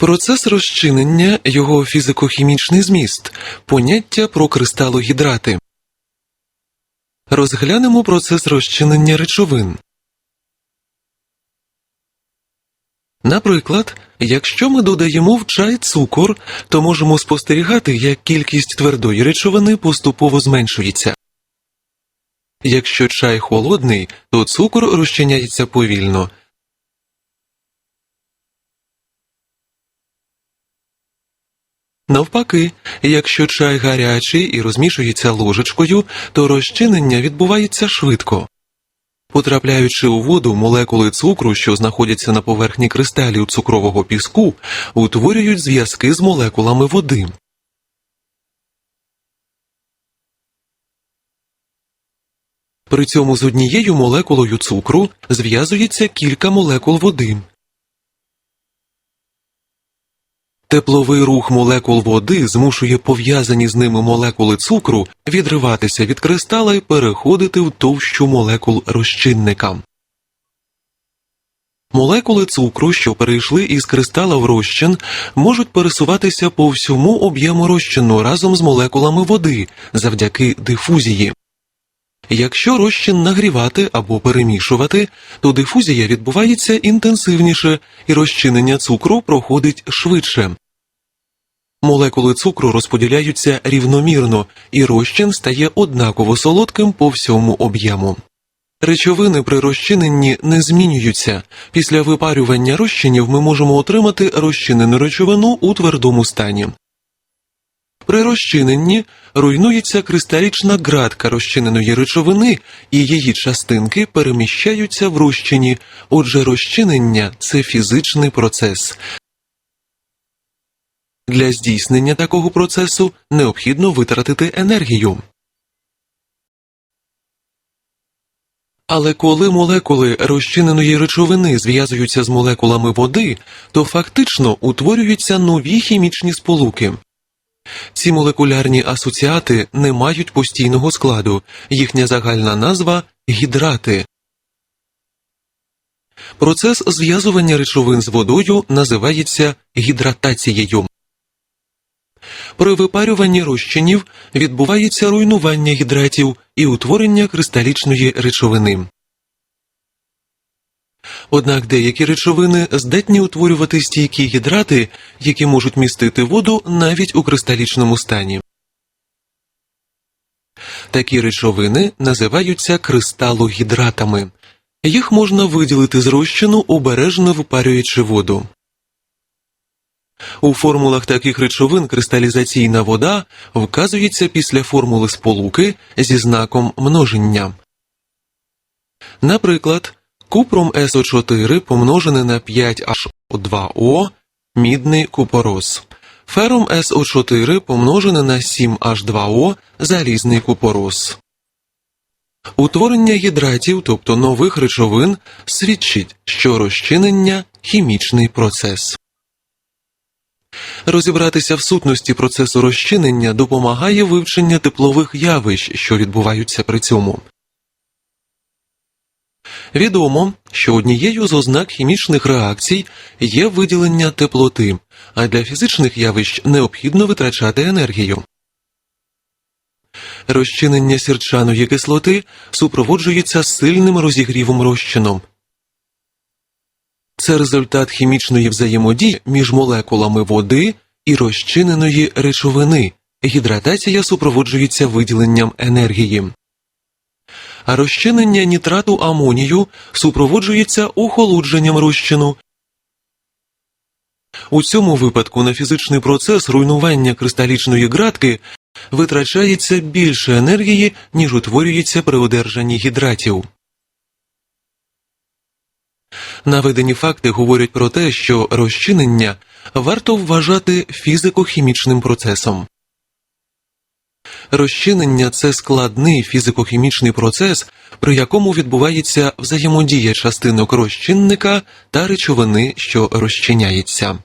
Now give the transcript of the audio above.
Процес розчинення, його фізико-хімічний зміст, поняття про кристалогідрати. Розглянемо процес розчинення речовин. Наприклад, якщо ми додаємо в чай цукор, то можемо спостерігати, як кількість твердої речовини поступово зменшується. Якщо чай холодний, то цукор розчиняється повільно. Навпаки, якщо чай гарячий і розмішується ложечкою, то розчинення відбувається швидко. Потрапляючи у воду, молекули цукру, що знаходяться на поверхні кристалів цукрового піску, утворюють зв'язки з молекулами води. При цьому з однією молекулою цукру зв'язується кілька молекул води. Тепловий рух молекул води змушує пов'язані з ними молекули цукру відриватися від кристала і переходити в товщу молекул розчинника. Молекули цукру, що перейшли із кристала в розчин, можуть пересуватися по всьому об'єму розчину разом з молекулами води завдяки дифузії. Якщо розчин нагрівати або перемішувати, то дифузія відбувається інтенсивніше і розчинення цукру проходить швидше. Молекули цукру розподіляються рівномірно, і розчин стає однаково солодким по всьому об'єму. Речовини при розчиненні не змінюються. Після випарювання розчинів ми можемо отримати розчинену речовину у твердому стані. При розчиненні руйнується кристалічна ґратка розчиненої речовини, і її частинки переміщаються в розчині. Отже, розчинення це фізичний процес. Для здійснення такого процесу необхідно витратити енергію. Але коли молекули розчиненої речовини зв'язуються з молекулами води, то фактично утворюються нові хімічні сполуки. Ці молекулярні асоціати не мають постійного складу, їхня загальна назва гідрати. Процес зв'язування речовин з водою називається гідратацією. При випарюванні розчинів відбувається руйнування гідратів і утворення кристалічної речовини. Однак деякі речовини здатні утворювати стійкі гідрати, які можуть містити воду навіть у кристалічному стані. Такі речовини називаються кристалогідратами. Їх можна виділити з розчину, обережно випарюючи воду. У формулах таких речовин кристалізаційна вода вказується після формули сполуки зі знаком множення. Наприклад, купром СО4 помножене на 5H2O мідний купорос, фером СО4 помножене на 7H2O залізний купорос. Утворення гідратів, тобто нових речовин, свідчить, що розчинення хімічний процес. Розібратися в сутності процесу розчинення допомагає вивчення теплових явищ, що відбуваються при цьому. Відомо, що однією з ознак хімічних реакцій є виділення теплоти, а для фізичних явищ необхідно витрачати енергію. Розчинення сірчаної кислоти супроводжується сильним розігрівом розчином. Це результат хімічної взаємодії між молекулами води і розчиненої речовини. Гідратація супроводжується виділенням енергії. А розчинення нітрату амонію супроводжується охолодженням розчину. У цьому випадку на фізичний процес руйнування кристалічної ґратки витрачається більше енергії, ніж утворюється при одержанні гідратів. Наведені факти говорять про те, що розчинення варто вважати фізико-хімічним процесом. Розчинення це складний фізико-хімічний процес, при якому відбувається взаємодія частинок розчинника та речовини, що розчиняється.